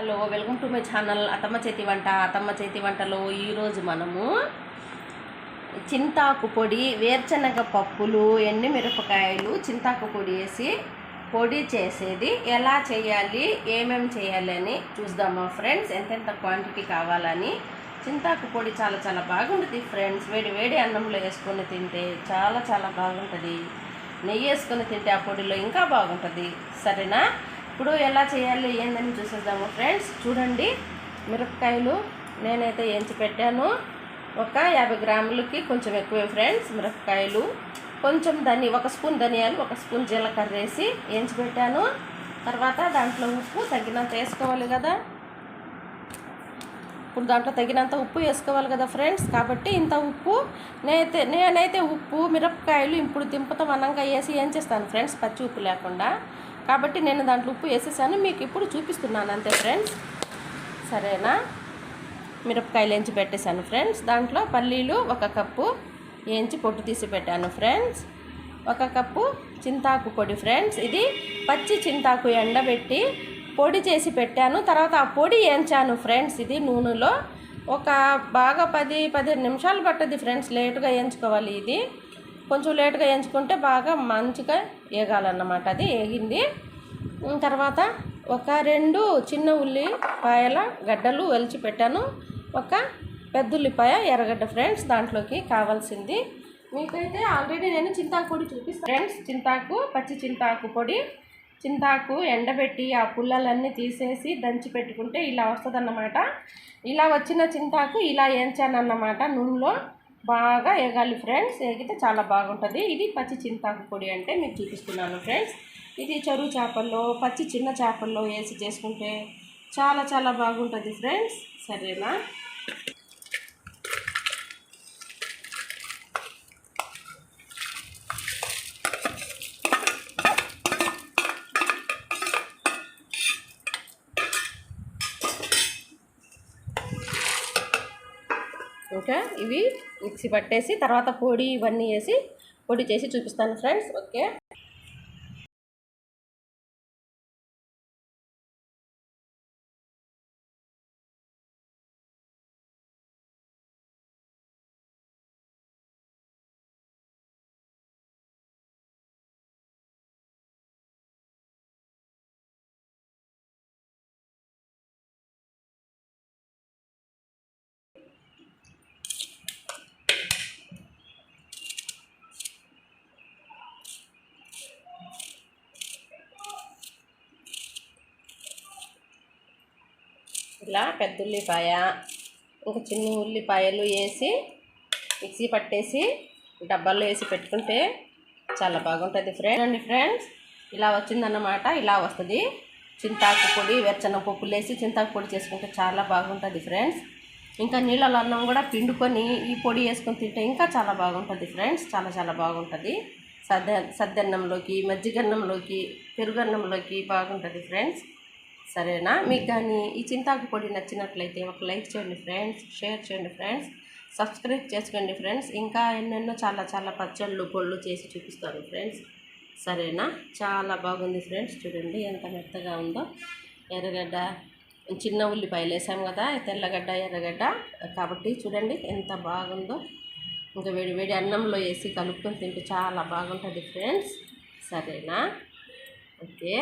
Hello welcome to my channel అతమ్మ చేతి వంట. అతమ్మ చేతి వంటలో ఈరోజు మనము చింతాకు పొడి వేరుశనగ పప్పులు మిరపకాయలు చింతాకు పొడి వేసి పొడి చేసేది. ఎలా చేయాలి? ఏమేమి చేయాలి అని చూద్దామా ఫ్రెండ్స్? ఎంతెంత క్వాంటిటీ కావాలని? చింతాకు పొడి చాలా చాలా బాగుంటుంది ఫ్రెండ్స్. వేడి వేడి అన్నంలో వేసుకొని తింటే చాలా చాలా బాగుంటుంది. నెయ్యి వేసుకొని తింటే ఆ పొడిలో ఇంకా బాగుంటుంది. సరేనా? ఇప్పుడు ఎలా చేయాలి ఏందని చూసేద్దాము. ఫ్రెండ్స్ చూడండి మిరపకాయలు నేనైతే ఎంచి పెట్టాను. ఒక యాభై గ్రాములకి కొంచెం ఎక్కువే ఫ్రెండ్స్ మిరపకాయలు. కొంచెం ధని ఒక స్పూన్ ధనియాలు ఒక స్పూన్ జీలకర్ర వేసి ఎంచి పెట్టాను. తర్వాత దాంట్లో ఉప్పు తగినంత వేసుకోవాలి కదా. ఇప్పుడు దాంట్లో తగినంత ఉప్పు వేసుకోవాలి కదా ఫ్రెండ్స్ కాబట్టి ఇంత ఉప్పు నేనైతే నేనైతే ఉప్పు మిరపకాయలు ఇప్పుడు దింపుతాం అన్నంగా వేసి ఏం చేస్తాను ఫ్రెండ్స్ పచ్చి ఉప్పు లేకుండా కాబట్టి నేను దాంట్లో ఉప్పు వేసేసాను. మీకు ఇప్పుడు చూపిస్తున్నాను అంతే ఫ్రెండ్స్. సరేనా? మిరపకాయలు ఎంచి పెట్టేశాను ఫ్రెండ్స్. దాంట్లో పల్లీలు ఒక కప్పు వేయించి పొట్టు తీసి పెట్టాను ఫ్రెండ్స్. ఒక కప్పు చింతాకు పొడి ఫ్రెండ్స్. ఇది పచ్చి చింతాకు ఎండబెట్టి పొడి చేసి పెట్టాను. తర్వాత ఆ పొడి వేయించాను ఫ్రెండ్స్. ఇది నూనెలో ఒక బాగా పది పదిహేను నిమిషాలు పట్టది ఫ్రెండ్స్. లేటుగా వేయించుకోవాలి ఇది. కొంచెం లేటుగా వేయించుకుంటే బాగా మంచిగా వేగాలన్నమాట. అది వేగింది. తర్వాత ఒక రెండు చిన్న ఉల్లిపాయల గడ్డలు వెలిచి పెట్టాను. ఒక పెద్ద ఉల్లిపాయ ఎర్రగడ్డ ఫ్రెండ్స్ దాంట్లోకి కావాల్సింది. మీకైతే ఆల్రెడీ నేను చింతాకు పొడి చూపిస్తాను ఫ్రెండ్స్ చింతాకు పచ్చి చింతాకు పొడి చింతాకు ఎండబెట్టి ఆ పుల్లలన్నీ తీసేసి దంచి పెట్టుకుంటే ఇలా వస్తుందన్నమాట. ఇలా వచ్చిన చింతాకు ఇలా వేయించానన్నమాట నూనెలో. బాగా వేగాలి ఫ్రెండ్స్. వేగితే చాలా బాగుంటుంది. ఇది పచ్చి చింతాకు పొడి అంటే మీకు చూపిస్తున్నాను ఫ్రెండ్స్. ఇది చెరువు చేపల్లో పచ్చి చిన్న చేపల్లో వేసి చేసుకుంటే చాలా చాలా బాగుంటుంది ఫ్రెండ్స్. సరేనా? ఇంకా ఇవి మిక్సీ పట్టేసి తర్వాత పొడి ఇవన్నీ వేసి పొడి చేసి చూపిస్తాను ఫ్రెండ్స్. ఓకే? ఇలా పెద్ద ఉల్లిపాయ ఇంకా చిన్న ఉల్లిపాయలు వేసి మిక్సీ పట్టేసి డబ్బాల్లో వేసి పెట్టుకుంటే చాలా బాగుంటుంది ఫ్రెండ్ అండి ఫ్రెండ్స్ ఇలా వచ్చిందన్నమాట ఇలా వస్తుంది. చింతాకు పొడి వెచ్చన పప్పులు వేసి చింతాకు పొడి చేసుకుంటే చాలా బాగుంటుంది ఫ్రెండ్స్. ఇంకా నీళ్ళలో అన్నం కూడా పిండుకొని ఈ పొడి వేసుకొని తింటే ఇంకా చాలా బాగుంటుంది ఫ్రెండ్స్ చాలా చాలా బాగుంటుంది. సద్ద సద్దన్నంలోకి మజ్జిగన్నంలోకి పెరుగన్నంలోకి బాగుంటుంది ఫ్రెండ్స్. సరేనా? మీకు కానీ ఈ చింతాకు పొడి నచ్చినట్లయితే ఒక లైక్ చేయండి ఫ్రెండ్స్ షేర్ చేయండి ఫ్రెండ్స్ సబ్స్క్రైబ్ చేసుకోండి ఫ్రెండ్స్. ఇంకా ఎన్నెన్నో చాలా చాలా పచ్చళ్ళు పొళ్ళు చేసి చూపిస్తాను ఫ్రెండ్స్. సరేనా? చాలా బాగుంది ఫ్రెండ్స్. చూడండి ఎంత మెత్తగా ఉందో. ఎర్రగడ్డ చిన్న ఉల్లిపాయలు వేసాము కదా తెల్లగడ్డ ఎర్రగడ్డ. కాబట్టి చూడండి ఎంత బాగుందో. ఇంకా వేడి వేడి అన్నంలో వేసి కలుపుకొని తింటే చాలా బాగుంటుంది ఫ్రెండ్స్. సరేనా? ఓకే.